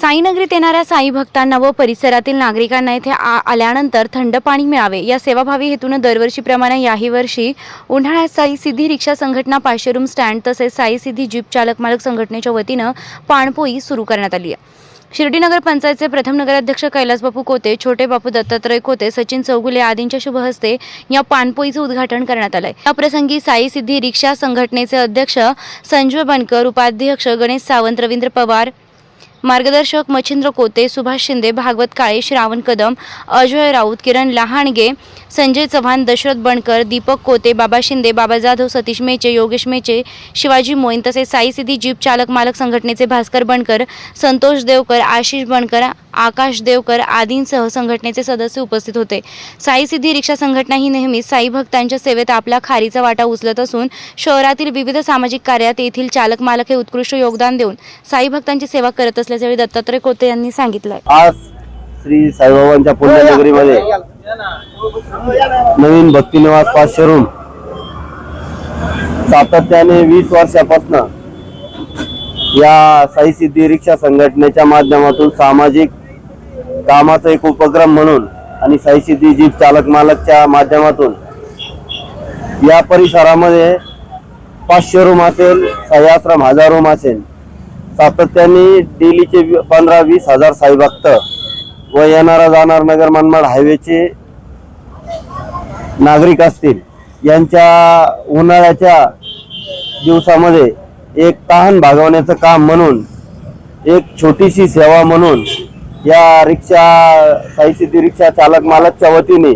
साईनगरीत येणाऱ्या साई भक्तांना व परिसरातील नागरिकांना येथे आ- आल्यानंतर थंड पाणी मिळावे. या सेवाभावी हेतून दरवर्षीप्रमाणे याही वर्षी उन्हाळ्यात साई सिद्धी रिक्षा संघटना पाचशे रूम स्टँड तसेच साई सिद्धी जीप चालक मालक संघटनेच्या वतीनं पाणपोई सुरू करण्यात आली आहे. शिर्डी नगर पंचायतचे प्रथम नगराध्यक्ष कैलासबापू कोते छोटे बापू दत्तात्रय कोते सचिन चौगुले आदींच्या शुभ हस्ते या पाणपोईचं उद्घाटन करण्यात आलंय. या प्रसंगी साई सिद्धी रिक्षा संघटनेचे अध्यक्ष संजय बनकर उपाध्यक्ष गणेश सावंत रवींद्र पवार मार्गदर्शक मच्छिंद्र कोते सुभाष शिंदे भागवत काळे श्रावण कदम अजय राऊत किरण लहाणगे संजय चव्हाण दशरथ बनकर दीपक कोते बाबा शिंदे बाबा जाधव सतीश मेचे योगेश मेचे शिवाजी मोईन तसेच साई सिद्धी जीप चालक मालक संघटनेचे भास्कर बनकर संतोष देवकर आशिष बनकर आकाश देवकर आदींसह संघटनेचे सदस्य उपस्थित होते. साई सिद्धी रिक्षा संघटना ही नेहमीच साई भक्तांच्या सेवेत आपला खारीचा वाटा उचलत असून शहरातील विविध सामाजिक कार्यात येथील चालक मालक हे उत्कृष्ट योगदान देऊन साई भक्तांची सेवा करत असल्याचे दत्तात्रय कोते यांनी सांगितलं आज श्री साईबाबांच्या पुण्यनगरीमध्ये नवीन भक्तिनिवास पाचशे रूम सातत्याने वीस वर्षापासून या साई सिद्धी रिक्षा संघटनेच्या माध्यमातून सामाजिक कामाचा एक उपक्रम म्हणून आणि साईसिद्धी जीप चालक मालकच्या माध्यमातून या परिसरामध्ये पाचशे रूम असेल सह्याश्रम हजार रूम असेल. सातत्याने डेलीचे पंधरा वीस हजार साई भक्त व येणारा जाणार नगर मनमाड हायवेचे नागरिक असतील. यांच्या उन्हाळ्याच्या दिवसामध्ये एक तहान भागवण्याचं काम म्हणून एक छोटीशी सेवा म्हणून या रिक्षा साई सिद्धी रिक्षा चालक मालकच्या वतीने.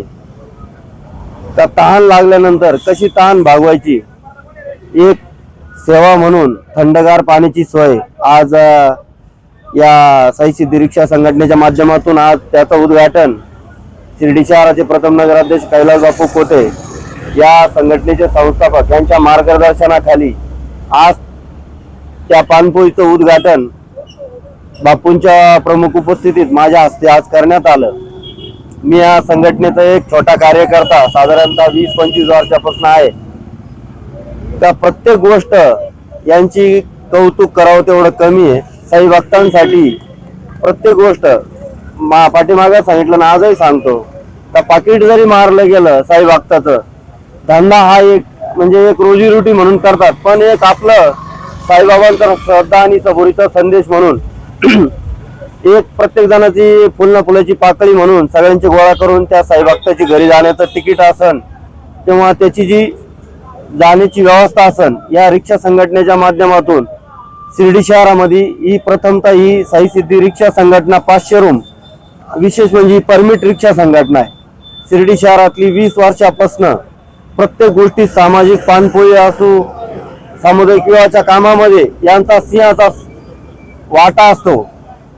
त्या तहान लागल्यानंतर कशी तहान भागवायची? एक सेवा म्हणून थंडगार पाण्याची सोय. आज या साई सिद्धी रिक्षा संघटनेच्या माध्यमातून आज त्याचं उद्घाटन शिर्डी शहराचे प्रथम नगराध्यक्ष कैलास बापू कोटे या संघटनेचे संस्थापक यांच्या मार्गदर्शनाखाली आज त्या पानपोईचं उद्घाटन बापूंच्या प्रमुख उपस्थितीत माझ्या हस्ते आज करण्यात आलं. मी या संघटनेचा एक छोटा कार्यकर्ता साधारणतः वीस पंचवीस वर्षापासून आहे. त्या प्रत्येक गोष्ट यांची कौतुक करावं तेवढं कमी आहे. साई भक्तांसाठी प्रत्येक गोष्ट मा पाठीमागं सांगितलं ना आजही सांगतो. त्या पाकिट जरी मारलं गेलं साई भक्ताचं धंदा हा एक म्हणजे एक रोजीरोटी म्हणून करतात. पण एक आपलं साईबाबांचा श्रद्धा आणि सबुरीचा संदेश म्हणून एक प्रत्येक जणाची फुलना फुलाची पाकळी म्हणून सगळ्यांची गोळा करून त्या साईबागताची घरी जाण्याचं तिकीट असन किंवा त्याची जी जाण्याची व्यवस्था असन या रिक्षा संघटनेच्या माध्यमातून शिर्डी शहरामध्ये ही प्रथमतः ही साईसिद्धी रिक्षा संघटना पाचशे रूम विशेष म्हणजे ही परमिट रिक्षा संघटना आहे. शिर्डी शहरातली वीस वर्षापासनं प्रत्येक गोष्टी सामाजिक पानपोळी असो सामुदायिक विवाहाच्या कामामध्ये यांचा सिंहाचा वाटा असतो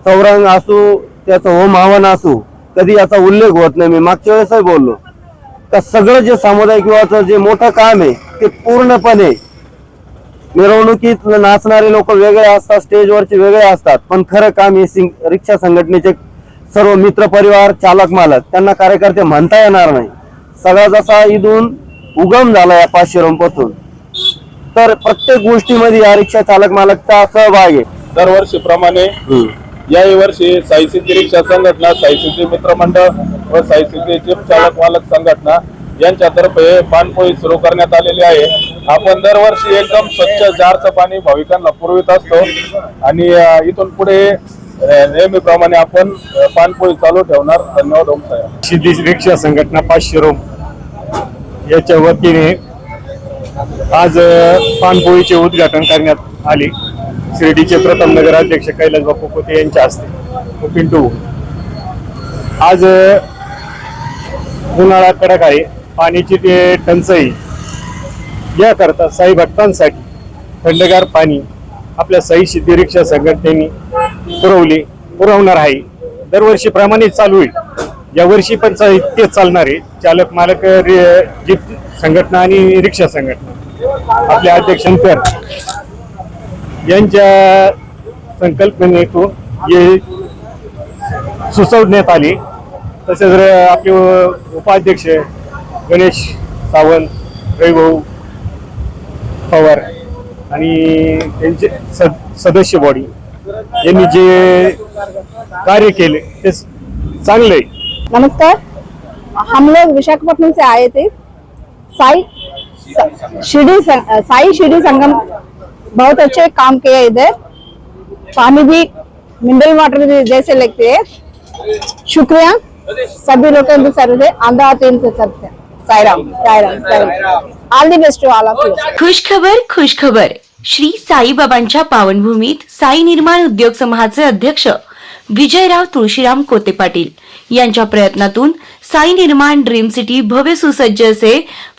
चौरंग असू त्याचं होम हवन असू कधी याचा उल्लेख होत नाही. मी मागच्या वेळेसही बोललो. तर सगळं जे सामुदायिक विवाहाचं जे मोठं काम आहे ते पूर्णपणे मिरवणुकीत नाचणारे लोक वेगळे असतात स्टेजवरचे वेगळे असतात. पण खरं काम हे सिंग रिक्षा संघटनेचे सर्व मित्र परिवार चालक मालक त्यांना कार्यकर्ते म्हणता येणार नाही. सगळा जसा इथून उगम झाला या पाचशे रोमपासून. तर प्रत्येक गोष्टीमध्ये या रिक्षा चालक मालकचा सहभाग आहे. दरवर्षीप्रमाणे याही वर्षी साईसिद्धी रिक्षा संघटना साईसिद्धी मित्रमंडळ व साईसिद्धी जीप चालक मालक संघटना यांच्यातर्फे पाणपोळी सुरू करण्यात आलेली आहे. आपण दरवर्षी एकदम स्वच्छ जारचं पाणी भाविकांना पुरवित असतो. आणि इथून पुढे नेहमीप्रमाणे आपण पाणपोळी चालू ठेवणार. धन्यवाद ओम साहेब सिद्धी रिक्षा संघटना पाचशे रोम. याच्या वतीने आज अ, पानपोळीचे उद्घाटन करण्यात आले. शिर्डीचे प्रथम नगराध्यक्ष कैलास बापू यांच्या हस्ते. पिंटू आज उन्हाळा कडक आहे. पाण्याची ते टंचाई. याकरता साई भक्तांसाठी थंडगार पाणी आपल्या साई सिद्धी रिक्षा संघटनेने पुरवले पुरवणार आहे. दरवर्षीप्रमाणे चालू आहे. या वर्षी पण चा- तेच चालणार आहे. चालक मालक जीप संघटना आणि रिक्षा संघटना. आपले अध्यक्षांतर यांच्या संकल्पनेतून हे सुचवण्यात आली. तसेच आपले उपाध्यक्ष गणेश सावंत रविभाऊ पवार आणि त्यांचे सद सदस्य बॉडी यांनी जे कार्य केले ते चांगले आहे. नमस्कार. हम लोग विशाखापट्टनम से आए थे. साई शिरडी साई शिरडी संगम बहुत अच्छे काम किए इधर। पानी भी मिनरल वाटर भी जैसे लगते है। शुक्रिया। सभी लोग के सर्व से आंध्रा टीम से सर्व Sairam Sairam all the best to all of you Shri साईबाबांच्या पावनभूमीत साई निर्माण उद्योग समूहाचे अध्यक्ष विजयराव तुळशीराम कोते पाटील यांच्या प्रयत्नातून साई निर्माण ड्रीम सिटी भव्य सुसज्ज असे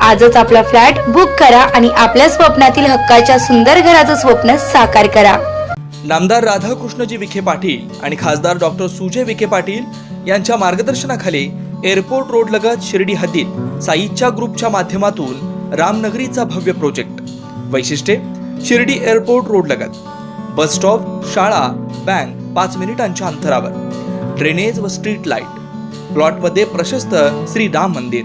आजच आपला फ्लॅट बुक करा आणि आपल्या स्वप्नातील हक्काच्या सुंदर घराचं स्वप्न साकार करा. नामदार राधाकृष्णजी विखे पाटील आणि खासदार डॉक्टर सुजय विखे पाटील यांच्या मार्गदर्शनाखाली एअरपोर्ट रोड लगत शिर्डी हद्दीत साईच्या ग्रुपच्या माध्यमातून रामनगरीचा भव्य प्रोजेक्ट. वैशिष्ट्ये शिर्डी एअरपोर्ट रोड लगत. बस स्टॉप शाळा बँक पाच मिनिटांच्या अंतरावर. ड्रेनेज व स्ट्रीट लाइट. प्लॉटमध्ये प्रशस्त श्री राम मंदिर.